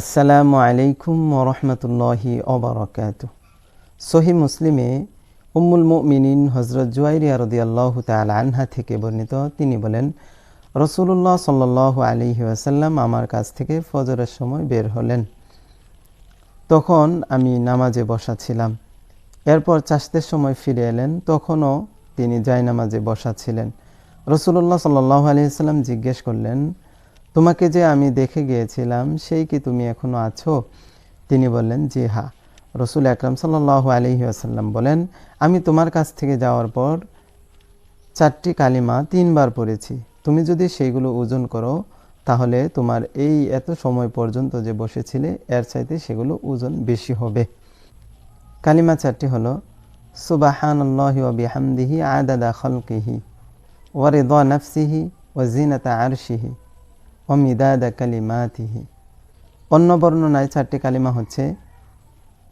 আসসালামু আলাইকুম ওরহমতুল্লাহি অবরকাত সহি মুসলিমে উম্মুল মুমিনিন হজরত জুয়াইরিয়া রদি আল্লাহ তাল আনহা থেকে বর্ণিত, তিনি বলেন রসুল্লাহ সাল্লাহ আলিহি আসাল্লাম আমার কাছ থেকে ফজরের সময় বের হলেন। তখন আমি নামাজে বসা ছিলাম। এরপর চাষতের সময় ফিরে এলেন। তখনও তিনি জায় নামাজে বসা ছিলেন। রসুল্লাহ সাল্লাহ আলিয়াল্লাম জিজ্ঞেস করলেন তোমাকে যে আমি দেখে গিয়েছিলাম, সেই কি তুমি এখনও আছো? তিনি বললেন, জি হা। রসুল আকরাম সাল্লাহ আলহি আসাল্লাম বলেন, আমি তোমার কাছ থেকে যাওয়ার পর চারটি কালিমা তিনবার পড়েছি। তুমি যদি সেইগুলো ওজন করো, তাহলে তোমার এই এত সময় পর্যন্ত যে বসেছিলে, এর চাইতে সেগুলো ওজন বেশি হবে। কালিমা চারটি হলো সুবাহান আল্লাহি ও বিহামদিহি আদাদা খলকিহি ওয়ারিদ নফসিহি ও জিনাতা আরশিহি। ও মিদাদা কালিমাতিহি অন্য বর্ণনায় চারটি কালিমা হচ্ছে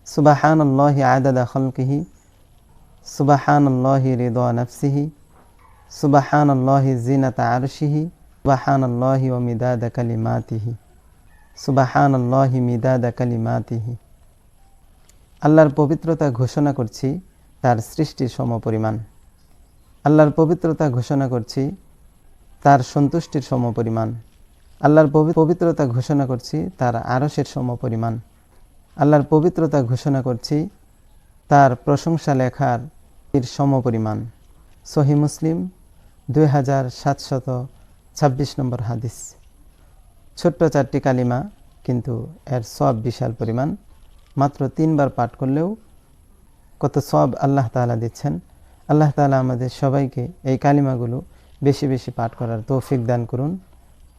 সুবাহান আল্লাহি আদাদা খলকিহি সুবাহান আল্লাহি রিদ নফসিহি সুবাহান আল্লাহি জিনাতা আরশিহি সুবাহান আল্লাহি ও মিদাদা কালিমাতিহি। সুবাহান আল্লাহি মিদাদা কালিমাতিহি। আল্লাহর পবিত্রতা ঘোষণা করছি, তার সৃষ্টির সমপরিমাণ। আল্লাহর পবিত্রতা ঘোষণা করছি, তার সন্তুষ্টির সমপরিমাণ। আল্লাহর পবিত্রতা ঘোষণা করছি, তার আরসের সমপরিমাণ আল্লাহর পবিত্রতা ঘোষণা করছি, তার প্রশংসা লেখার এর সমপরিমাণ সহি মুসলিম, দুই হাজার সাতশত ছাব্বিশ নম্বর হাদিস। ছোট্ট চারটি কালিমা, কিন্তু এর সব বিশাল পরিমাণ। মাত্র তিনবার পাঠ করলেও কত সব আল্লাহ তালা দিচ্ছেন। আল্লাহ তালা আমাদের সবাইকে এই কালিমাগুলো বেশি বেশি পাঠ করার তৌফিক দান করুন।